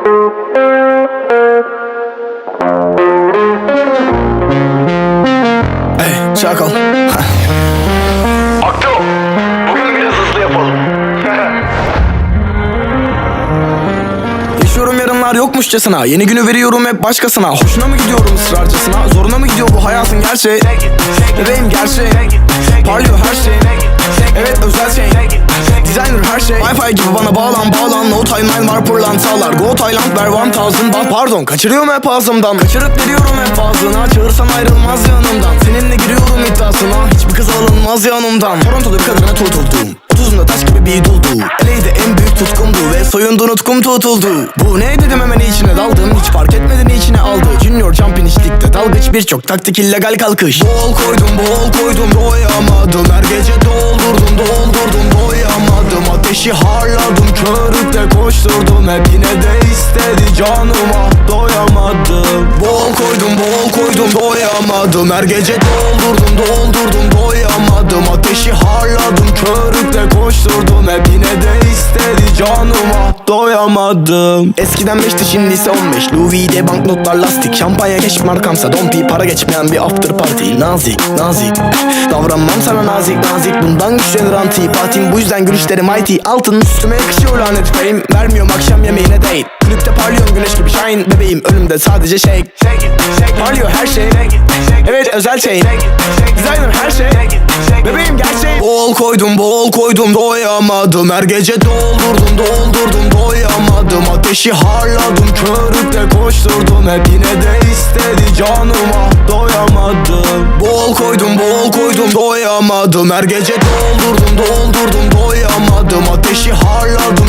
Hey çakal. Akto bugün biraz hızlı yapalım. Yaşıyorum yarınlar yokmuşçasına. Yeni günü veriyorum hep başkasına. Hoşuna mı gidiyorum ısrarcısına? Zoruna mı gidiyor bu hayatın gerçeği? Bebeğim gerçeği. Parlıyor her şey. Evet özel şey. Designer her şey. Wi-Fi gibi bana bağlan bağlan. No timeline var pırlantalar Go Thailand ver 1000 baht. Pardon kaçırıyorum hep ağzımdan. Kaçırıp veriyorum hep ağzına. Çağırsan ayrılmaz yanımdan. Seninle giriyorum iddiasına. Hiçbir kız alınmaz yanımdan. Toronto'da bir kadına tutuldum. Otuzunda taş gibi bir duldu. Eleydi en büyük tutkumdu Ve soyundu nutkum tutuldu. Bu ne dedim hemen içine daldım. Hiç fark etmeden içine aldı. Junior jumping içlikte dalgıç. Birçok taktik illegal kalkış. Bol koydum bol koydum. Doyamadım Ateşi harladım körükle koşturdum Hep yine de istedi canıma. Doyamadım. Bol koydum bol koydum doyamadım. Her gece doldurdum doldurdum doyamadım. Ateşi canıma doyamadım. Eskiden 5'ti şimdi ise 15 Louis V banknotlar lastik. Şampanya keşk markamsa dompi Para geçmeyen bir after party. Nazik nazik. Davranmam sana nazik nazik. Bundan güçlenir antipatim Bu yüzden gülüşlerim IT Altın üstüme yakışıyor lanet fame Vermiyorum akşam yemeğine date. Kulüpte parlıyorum güneş gibi shine. Bebeğim önümde sadece shake. Parlıyor her şey. Evet özel şey Bol koydum bol koydum doyamadım. Her gece doldurdum doldurdum doyamadım. Ateşi harladım körükle koşturdum. Hep yine de istedi canıma doyamadım. Bol koydum bol koydum doyamadım. Her gece doldurdum doldurdum doyamadım. Ateşi harladım